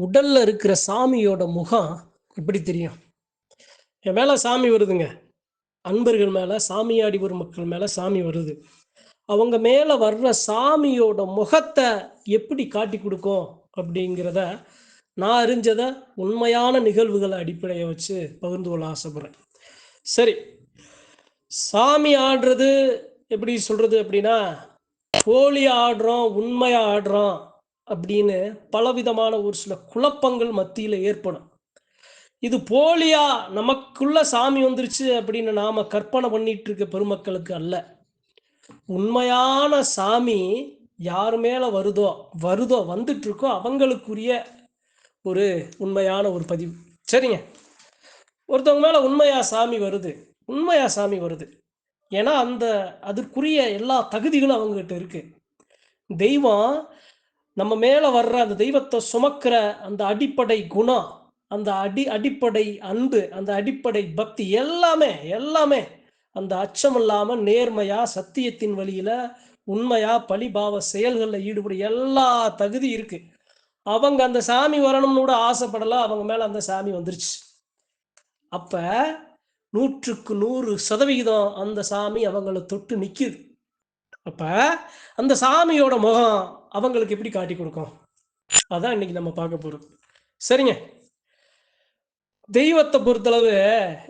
உடல்ல இருக்கிற சாமியோட முகம் எப்படி தெரியும். என் மேல சாமி வருதுங்க. அன்பர்கள் மேல சாமியாடி ஒரு மக்கள் மேல சாமி வருது. அவங்க மேல வர்ற சாமியோட முகத்தை எப்படி காட்டி கொடுக்கும் அப்படிங்கிறத நான் அறிஞ்சதை உண்மையான நிகழ்வுகளை அடிப்படையை வச்சு பகிர்ந்து கொள்ள ஆசைப்படுறேன். சரி. சாமி ஆடுறது எப்படி சொல்றது அப்படின்னா போலி ஆடுறோம் உண்மையா ஆடுறோம். அப்படின்னு பலவிதமான ஒரு சில குழப்பங்கள் மத்தியில் ஏற்படும். இது போலியா நமக்குள்ள சாமி வந்துருச்சு அப்படின்னு நாம கற்பனை பண்ணிட்டு இருக்க பெருமக்களுக்கு அல்ல. உண்மையான சாமி யார் மேல வருதோ வருதோ வந்துட்டு இருக்கோ அவங்களுக்குரிய ஒரு உண்மையான ஒரு பதிவு. சரிங்க. ஒருத்தவங்க மேல உண்மையா சாமி வருது உண்மையா சாமி வருது. ஏன்னா அந்த அதற்குரிய எல்லா தகுதிகளும் அவங்ககிட்ட இருக்கு. தெய்வம் நம்ம மேலே வர்ற அந்த தெய்வத்தை சுமக்கிற அந்த அடிப்படை குணம் அந்த அடி அடிப்படை அன்பு அந்த அடிப்படை பக்தி எல்லாமே எல்லாமே அந்த அச்சம் இல்லாமல் நேர்மையா சத்தியத்தின் வழியில உண்மையா பழிபாவ செயல்களில் ஈடுபட எல்லா தகுதி இருக்கு. அவங்க அந்த சாமி வரணும்னு கூட ஆசைப்படலாம் அவங்க மேல அந்த சாமி வந்துருச்சு. அப்ப நூற்றுக்கு நூறு சதவிகிதம் அந்த சாமி அவங்கள தொட்டு நிற்குது அப்ப அந்த சாமியோட முகம் அவங்களுக்கு எப்படி காட்டி கொடுக்கும்? அதான் இன்னைக்கு நம்ம பார்க்க போகிறோம் சரிங்க. தெய்வத்தை பொறுத்தளவு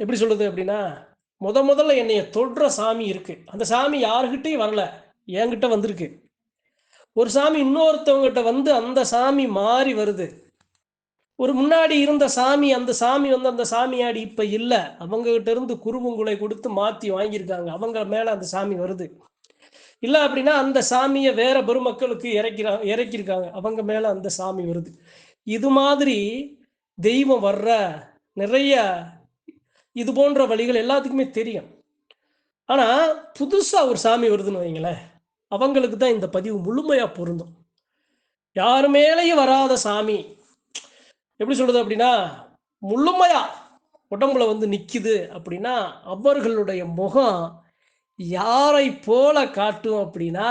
எப்படி சொல்லுது அப்படின்னா முத முதல்ல என்னைய தொடுற சாமி இருக்கு. அந்த சாமி யாருக்கிட்டையும் வரல. என்கிட்ட வந்திருக்கு. ஒரு சாமி இன்னொருத்தவங்ககிட்ட வந்து அந்த சாமி மாறி வருது. ஒரு முன்னாடி இருந்த சாமி அந்த சாமி வந்து அந்த சாமியாடி இப்போ இல்லை. அவங்ககிட்ட இருந்து குருவுங்குலை கொடுத்து மாற்றி வாங்கியிருக்காங்க. அவங்க மேலே அந்த சாமி வருது. இல்லை அப்படின்னா அந்த சாமியை வேற பெருமக்களுக்கு இறக்கிறா இறக்கியிருக்காங்க அவங்க மேலே அந்த சாமி வருது. இது மாதிரி தெய்வம் வர்ற நிறைய இது போன்ற வழிகள் எல்லாத்துக்குமே தெரியும். ஆனால் புதுசாக ஒரு சாமி வருதுன்னு வைங்களேன். அவங்களுக்கு தான் இந்த பதிவு முழுமையாக பொருந்தும். யாரு மேலேயும் வராத சாமி. எப்படி சொல்றது அப்படின்னா முழுமையாக உடம்புல வந்து நிற்கிது அப்படின்னா அவர்களுடைய முகம் யாரை போல காட்டும் அப்படின்னா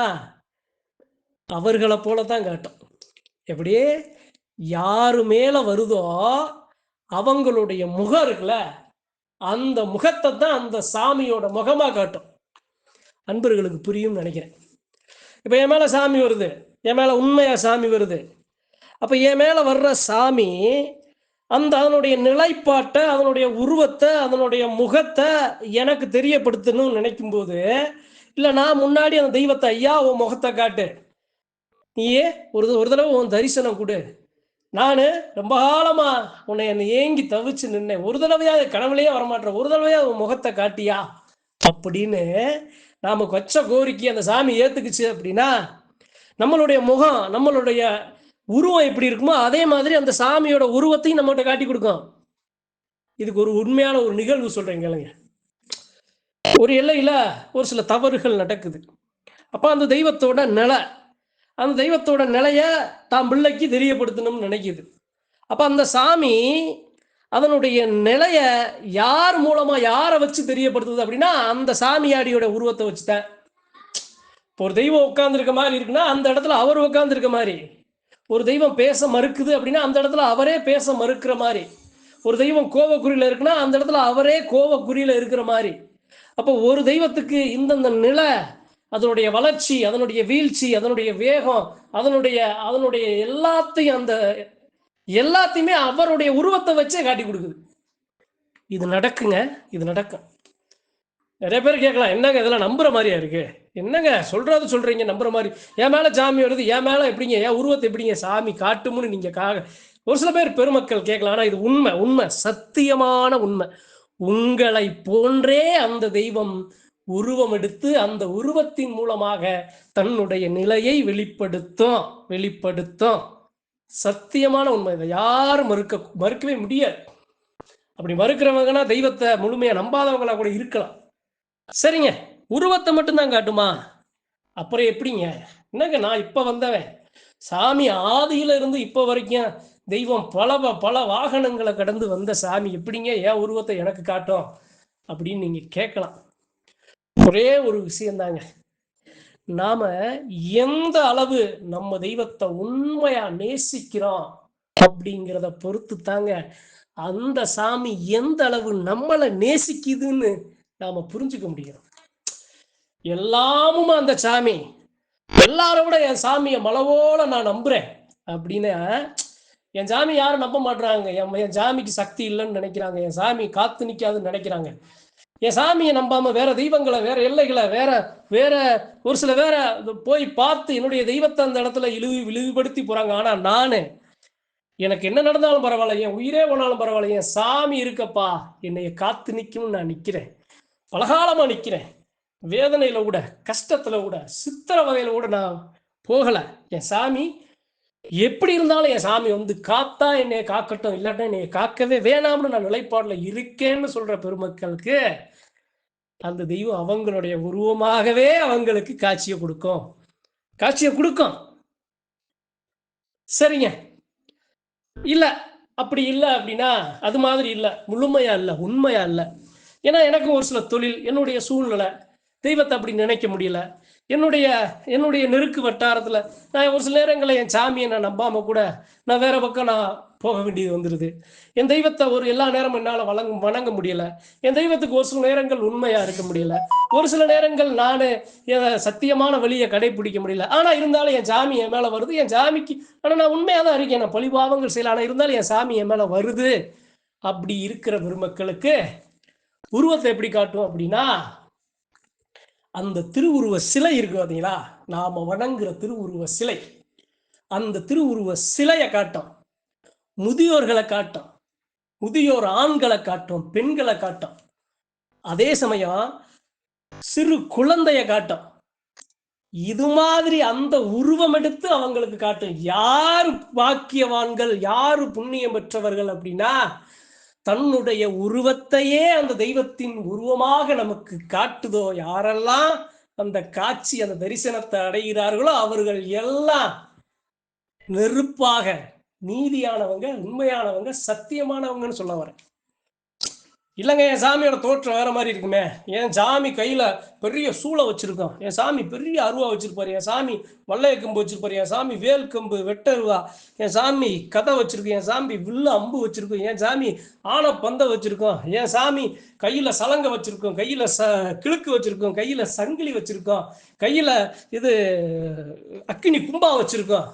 அவர்களை போல தான் காட்டும். எப்படி யாரு மேல வருதோ அவங்களுடைய முகம் இருக்குல்ல அந்த முகத்தை தான் அந்த சாமியோட முகமா காட்டும். அன்பர்களுக்கு புரியும் நினைக்கிறேன். இப்போ என் மேலே சாமி வருது. என் மேலே உண்மையாக சாமி வருது. அப்போ என் மேலே வர்ற சாமி அந்த அதனுடைய நிலைப்பாட்டை அதனுடைய உருவத்தை அதனுடைய முகத்தை எனக்கு தெரியப்படுத்தணும்னு நினைக்கும் போது இல்ல நான் முன்னாடி அந்த தெய்வத்தை ஐயா உன் முகத்தை காட்டு. நீயே ஒரு ஒரு தடவை உன் தரிசனம் கொடு. நான் ரொம்ப காலமா உன்னை என்னை ஏங்கி தவிச்சு நின்னேன். ஒரு தடவையா கனவுலையே வரமாட்டேன் ஒரு தடவையா உன் முகத்தை காட்டியா? அப்படின்னு நாம கொச்ச கோரிக்கை அந்த சாமி ஏத்துக்குச்சு அப்படின்னா நம்மளுடைய முகம் நம்மளுடைய உருவம் எப்படி இருக்குமோ அதே மாதிரி அந்த சாமியோட உருவத்தையும் நம்மகிட்ட காட்டி கொடுக்கும். இதுக்கு ஒரு உண்மையான ஒரு நிகழ்வு சொல்கிறேன் கேளுங்க. ஒரு எல்லையில் ஒரு சில தவறுகள் நடக்குது. அப்போ அந்த தெய்வத்தோட நிலை அந்த தெய்வத்தோட நிலைய தான் பிள்ளைக்கு தெரியப்படுத்தணும்னு நினைக்குது. அப்போ அந்த சாமி அதனுடைய நிலைய யார் மூலமா யாரை வச்சு தெரியப்படுத்துது அப்படின்னா அந்த சாமியாடியோட உருவத்தை வச்சுட்டேன் இப்போ ஒரு தெய்வம் உட்கார்ந்துருக்க மாதிரி இருக்குன்னா அந்த இடத்துல அவர் உட்கார்ந்துருக்க மாதிரி. ஒரு தெய்வம் பேச மறுக்குது அப்படின்னா அந்த இடத்துல அவரே பேச மறுக்கிற மாதிரி. ஒரு தெய்வம் கோவக்குறியில் இருக்குன்னா அந்த இடத்துல அவரே கோவக்குறியில் இருக்கிற மாதிரி. அப்போ ஒரு தெய்வத்துக்கு இந்தந்த நிலை அதனுடைய வளர்ச்சி அதனுடைய வீழ்ச்சி அதனுடைய வேகம் அதனுடைய அதனுடைய எல்லாத்தையும் அந்த எல்லாத்தையுமே அவருடைய உருவத்தை வச்சே காட்டி கொடுக்குது. இது நடக்குங்க இது நடக்கும். நிறைய பேர் கேட்கலாம் என்னங்க இதெல்லாம் நம்புற மாதிரியா இருக்கு? என்னங்க சொல்றது சொல்றீங்க நம்புற மாதிரி. என் மேல சாமி வருது என் மேல எப்படிங்க என் உருவத்தை எப்படிங்க சாமி காட்டும்னு நீங்க கா ஒரு சில பேர் பெருமக்கள் கேட்கலாம் ஆனா இது உண்மை உண்மை சத்தியமான உண்மை. உங்களை போன்றே அந்த தெய்வம் உருவம் எடுத்து அந்த உருவத்தின் மூலமாக தன்னுடைய நிலையை வெளிப்படுத்தும் வெளிப்படுத்தும். சத்தியமான உண்மை இதை யாரும் மறுக்க மறுக்கவே முடியாது. அப்படி மறுக்கிறவங்கன்னா தெய்வத்தை முழுமையா நம்பாதவங்களா கூட இருக்கலாம். சரிங்க. உருவத்தை மட்டும்தான் காட்டுமா? அப்புறம் எப்படிங்க? என்னங்க நான் இப்போ வந்தவன்? சாமி ஆதியில இருந்து இப்போ வரைக்கும் தெய்வம் பல வ- பல வாகனங்களை கடந்து வந்த சாமி எப்படிங்க ஏன் உருவத்தை எனக்கு காட்டும்? அப்படின்னு நீங்க கேட்கலாம். ஒரே ஒரு விஷயம்தாங்க நாம எந்த அளவு நம்ம தெய்வத்தை உண்மையா நேசிக்கிறோம் அப்படிங்கிறத பொறுத்து தாங்க அந்த சாமி எந்த அளவு நம்மளை நேசிக்குதுன்னு நாம புரிஞ்சுக்க முடியும். எல்லாமும் அந்த சாமி. எல்லாரும் விட என் சாமியை மலவோல நான் நம்புறேன். அப்படின்னு என் சாமி யாரும் நம்ப மாட்டுறாங்க என் என் சாமிக்கு சக்தி இல்லைன்னு நினைக்கிறாங்க. என் சாமி காத்து நிற்காதுன்னு நினைக்கிறாங்க. என் சாமியை நம்பாம வேற தெய்வங்களை வேற எல்லைகளை வேற வேற ஒரு சில வேற போய் பார்த்து என்னுடைய தெய்வத்தை அந்த இடத்துல இழிவு இழிவுபடுத்தி போறாங்க. ஆனா நானு எனக்கு என்ன நடந்தாலும் பரவாயில்ல. என் உயிரே போனாலும் பரவாயில்ல. என் சாமி இருக்கப்பா. என்னைய காத்து நிற்கும்னு நான் நிற்கிறேன் பலகாலமாக நிற்கிறேன் வேதனையில் கூட கஷ்டத்தில் கூட சித்திரவதையில கூட நான் போகலை. என் சாமி எப்படி இருந்தாலும் என் சாமி வந்து காத்தா என்னை காக்கட்டும் இல்லாட்டா என்னை காக்கவே வேணாம்னு நான் நிலைப்பாடில் இருக்கேன்னு சொல்கிற பெருமக்களுக்கு அந்த தெய்வம் அவங்களுடைய உருவமாகவே அவங்களுக்கு காட்சியை கொடுக்கும். காட்சியை கொடுக்கும். சரிங்க. இல்லை அப்படி இல்லை அப்படின்னா அது மாதிரி இல்லை முழுமையா இல்லை உண்மையா இல்லை. ஏன்னா எனக்கும் ஒரு சில தொழில் என்னுடைய சூழ்நிலை தெய்வத்தை அப்படி நினைக்க முடியல. என்னுடைய என்னுடைய நெருக்கு வட்டாரத்தில் நான் ஒரு சில நேரங்களில் என் சாமியை நான் நம்பாமல் கூட நான் வேற பக்கம் நான் போக வேண்டியது வந்துடுது என் தெய்வத்தை ஒரு எல்லா நேரமும் என்னால் வழங்க வணங்க முடியல. என் தெய்வத்துக்கு ஒரு சில நேரங்கள் உண்மையாக இருக்க முடியல. ஒரு சில நேரங்கள் நான் சத்தியமான வழியை கடைபிடிக்க முடியல. ஆனால் இருந்தாலும் என் சாமி என் மேலே வருது. என் சாமிக்கு ஆனால் நான் உண்மையாக தான் இருக்கேன். நான் பழிபாவங்கள் செய்யல. ஆனால் இருந்தாலும் என் சாமி என் மேலே வருது. அப்படி இருக்கிற பெருமக்களுக்கு உருவத்தை எப்படி காட்டும் அப்படின்னா அந்த திருவுருவ சிலை இருக்கு பார்த்தீங்களா நாம வணங்குற திருவுருவ சிலை. அந்த திருவுருவ சிலையை காட்டும். முதியோர்களை காட்டும். முதியோர் ஆண்களை காட்டும். பெண்களை காட்டும். அதே சமயம் சிறு குழந்தைய காட்டும். இது மாதிரி அந்த உருவம் எடுத்து அவங்களுக்கு காட்டும். யாரு பாக்கியவான்கள் யாரு புண்ணியம் பெற்றவர்கள் அப்படின்னா தன்னுடைய உருவத்தையே அந்த தெய்வத்தின் உருவமாக நமக்கு காட்டுதோ? யாரெல்லாம் அந்த காட்சி அந்த தரிசனத்தை அடைகிறார்களோ அவர்கள் எல்லாம் நெருப்பாக நீதியானவங்க உண்மையானவங்க சத்தியமானவங்கன்னு சொல்ல வரேன். இல்லைங்க என் சாமியோட தோற்றம் வேற மாதிரி இருக்குமே. என் சாமி கையில பெரிய சூளை வச்சிருக்கோம் என் சாமி பெரிய அருவா வச்சிருப்பாரு. என் சாமி வள்ளைய கம்பு வச்சிருப்பாரு. என் சாமி வேல் கம்பு வெட்டருவா என் சாமி கதை வச்சிருக்கு என் சாமி வில்லு அம்பு வச்சிருக்கோம். என் சாமி ஆன பந்த வச்சிருக்கோம். என் சாமி கையில சலங்கை வச்சிருக்கோம். கையில ச கிழுக்கு வச்சிருக்கோம். கையில சங்கிலி வச்சிருக்கோம். கையில இது அக்கினி கும்பா வச்சிருக்கோம்.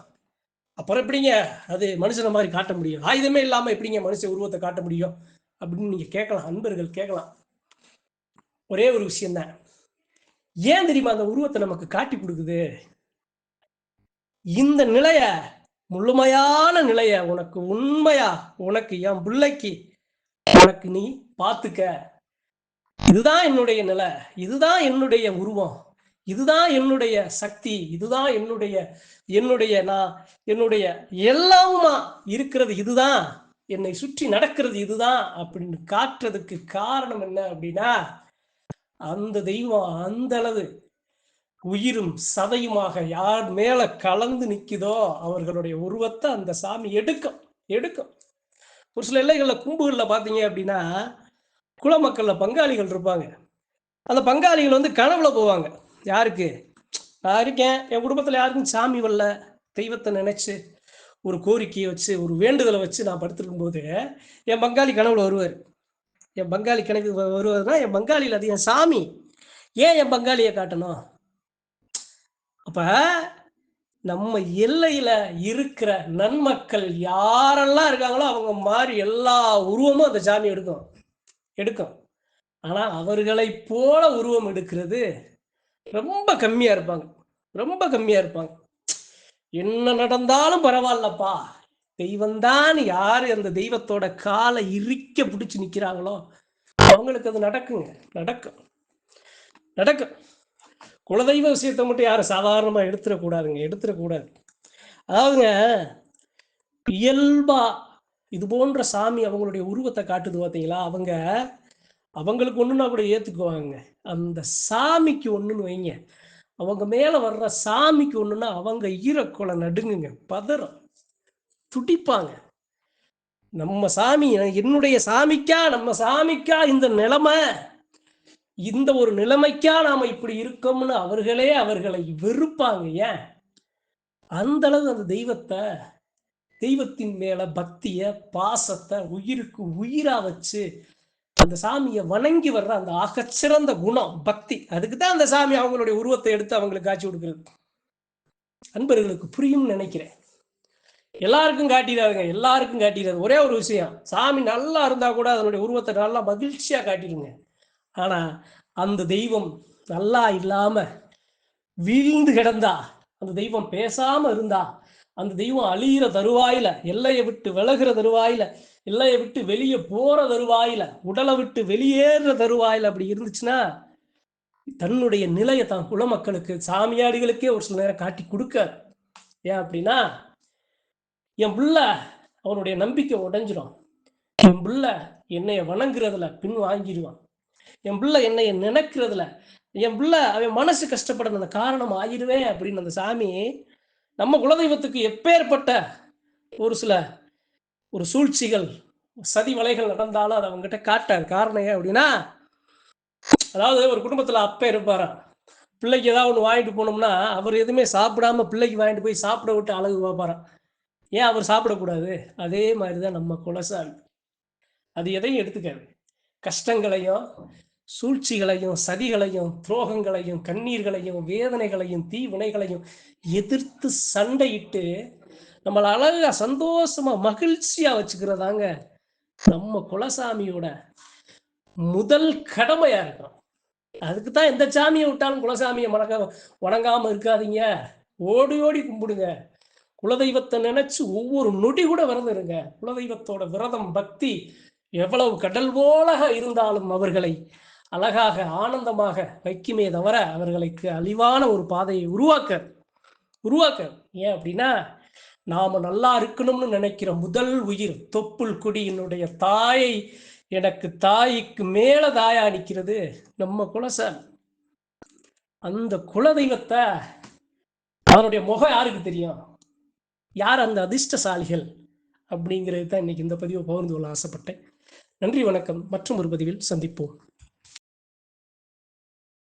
அப்புறம் எப்படிங்க அது மனுஷனை மாதிரி காட்ட முடியும்? ஆயுதமே இல்லாம எப்படிங்க மனுஷ உருவத்தை காட்ட முடியும்? அப்படின்னு நீங்க கேட்கலாம் அன்பர்கள் கேட்கலாம். ஒரே ஒரு விஷயம்தான். ஏன் தெரியுமா அந்த உருவத்தை நமக்கு காட்டி கொடுக்குது? இந்த நிலைய முழுமையான நிலைய உனக்கு உண்மையா? உனக்கு என் பிள்ளைக்கு உனக்கு நீ பார்த்துக்க. இதுதான் என்னுடைய நிலை. இதுதான் என்னுடைய உருவம். இதுதான் என்னுடைய சக்தி. இதுதான் என்னுடைய என்னுடைய நான் என்னுடைய எல்லாமா இருக்கிறது இதுதான். என்னை சுற்றி நடக்கிறது இதுதான் அப்படின்னு காட்டுறதுக்கு காரணம் என்ன அப்படின்னா அந்த தெய்வம் அந்த அளவு உயிரும் சதையுமாக யார் மேல கலந்து நிக்குதோ அவர்களுடைய உருவத்தை அந்த சாமி எடுக்கும் எடுக்கும். ஒரு சில எல்லைகளில் கும்புகளில் பார்த்தீங்க அப்படின்னா குலமக்கள்ல பங்காளிகள் இருப்பாங்க. அந்த பங்காளிகள் வந்து கனவுல போவாங்க. யாருக்கு? நான் இருக்கேன். என் குடும்பத்தில் யாருக்கும் சாமி வரல. தெய்வத்தை நினைச்சு ஒரு கோரிக்கையை வச்சு ஒரு வேண்டுதலை வச்சு நான் படுத்திருக்கும் போது என் பங்காளி கனவுல வருவார். என் பங்காளி கணக்கு வருவதுன்னா என் பங்காளியில் அது என் சாமி. ஏன் என் பங்காளியை காட்டணும்? அப்போ நம்ம எல்லையில் இருக்கிற நன்மக்கள் யாரெல்லாம் இருக்காங்களோ அவங்க மாதிரி எல்லா உருவமும் அந்த சாமி எடுக்கும். எடுக்கும். ஆனால் அவர்களை போல உருவம் எடுக்கிறது ரொம்ப கம்மியாக இருப்பாங்க. ரொம்ப கம்மியாக இருப்பாங்க. என்ன நடந்தாலும் பரவாயில்லப்பா. தெய்வம்தான் யாரு அந்த தெய்வத்தோட காலை இறுக்க பிடிச்சு நிக்கிறாங்களோ அவங்களுக்கு அது நடக்குங்க. நடக்கும். நடக்கும். குலதெய்வ விஷயத்தை மட்டும் யாரும் சாதாரணமா எடுத்துடக்கூடாதுங்க எடுத்துடக்கூடாது அதாவதுங்க இயல்பா இது போன்ற சாமி அவங்களுடைய உருவத்தை காட்டுது பார்த்தீங்களா அவங்க அவங்களுக்கு ஒன்றுன்னா கூட ஏற்றுக்குவாங்க அந்த சாமிக்கு ஒன்றுன்னு வைங்க. அவங்க மேலே வர்ற சாமிக்கு ஒன்றுன்னா அவங்க ஈரக்குலை நடுங்குங்க பதறும் துடிப்பாங்க. நம்ம சாமி என்னுடைய சாமிக்கா நம்ம சாமிக்கா இந்த நிலைமை? இந்த ஒரு நிலைமைக்கா நாம இப்படி இருக்கோம்னு அவர்களே அவர்களை வெறுப்பாங்க ஏன்? அந்த அளவு அந்த தெய்வத்தை தெய்வத்தின் மேல பக்திய பாசத்தை உயிருக்கு உயிரா வச்சு அந்த சாமியை வணங்கி வர்ற அந்த ஆகச்சிறந்த குணம் பக்தி அதுக்கு தான் அந்த சாமி அவங்களுடைய உருவத்தை எடுத்து அவங்களுக்கு காட்சி கொடுக்குறது. அன்பர்களுக்கு புரியும்னு நினைக்கிறேன். எல்லாருக்கும் காட்டிடாதுங்க எல்லாருக்கும் காட்டிடாது ஒரே ஒரு விஷயம் சாமி நல்லா இருந்தா கூட அதனுடைய உருவத்தை நல்லா மகிழ்ச்சியா காட்டிடுங்க. ஆனா அந்த தெய்வம் நல்லா இல்லாம வீழ்ந்து கிடந்தா அந்த தெய்வம் பேசாம இருந்தா அந்த தெய்வம் அழியிற தருவாயில எல்லையை விட்டு விலகிற தருவாயில எல்லையை விட்டு வெளியே போற தருவாயில உடலை விட்டு வெளியேற தருவாயில அப்படி இருந்துச்சுன்னா தன்னுடைய நிலையை தான் குலமக்களுக்கு சாமியாடிகளுக்கே ஒரு சில நேரம் காட்டி கொடுக்க ஏன் அப்படின்னா என் புள்ள அவனுடைய நம்பிக்கை உடைஞ்சிடும் என் புள்ள என்னைய வணங்குறதுல பின் வாங்கிடுவான். என் புள்ள என்னைய நினைக்கிறதுல என் புள்ள அவன் மனசு கஷ்டப்படுறது அந்த காரணம் ஆயிடுவேன் அப்படின்னு அந்த சாமி நம்ம குலதெய்வத்துக்கு எப்பேற்பட்ட ஒரு சில ஒரு சூழ்ச்சிகள் சதி வலைகள் நடந்தாலும் அதை அவங்ககிட்ட காட்டாது காரணம் ஏன் அப்படின்னா அதாவது ஒரு குடும்பத்துல அப்பா இருப்பாராம் பிள்ளைக்கு ஏதாவது ஒன்று வாங்கிட்டு போனோம்னா அவர் எதுவுமே சாப்பிடாம பிள்ளைக்கு வாங்கிட்டு போய் சாப்பிட விட்டு அழகு பார்ப்பாராம் ஏன் அவர் சாப்பிடக்கூடாது? அதே மாதிரி தான் நம்ம குலசாமி. அது எதையும் எடுத்துக்காது. கஷ்டங்களையும் சூழ்ச்சிகளையும் சதிகளையும் துரோகங்களையும் கண்ணீர்களையும் வேதனைகளையும் தீவினைகளையும் எதிர்த்து சண்டையிட்டு நம்மளை அழகா சந்தோஷமா மகிழ்ச்சியா வச்சுக்கிறதாங்க நம்ம குலசாமியோட முதல் கடமையா இருக்கும் அதுக்கு தான் எந்த சாமியை விட்டாலும் குலசாமியை வணங்க வணங்காம இருக்காதீங்க. ஓடி ஓடி கும்பிடுங்க. குலதெய்வத்தை நினைச்சு ஒவ்வொரு நொடி கூட விரதம் இருங்க குலதெய்வத்தோட விரதம் பக்தி எவ்வளவு கடல் போலக இருந்தாலும் அவர்களை அழகாக ஆனந்தமாக வைக்குமே தவிர அவர்களுக்கு அழிவான ஒரு பாதையை உருவாக்க உருவாக்க ஏன் அப்படின்னா நாம நல்லா இருக்கணும்னு நினைக்கிற முதல் உயிர் தொப்புள் குடியினுடைய தாயை எனக்கு தாய்க்கு மேல தாயா நிற்கிறது நம்ம குலசாமி. அந்த குலதெய்வத்தை அதனுடைய முகம் யாருக்கு தெரியும்? யார் அந்த அதிர்ஷ்டசாலிகள்? அப்படிங்கிறது தான் இன்னைக்கு இந்த பதிவை பகிர்ந்து கொள்ள ஆசைப்பட்டேன். நன்றி வணக்கம். மற்றும் ஒரு பதிவில் சந்திப்போம்.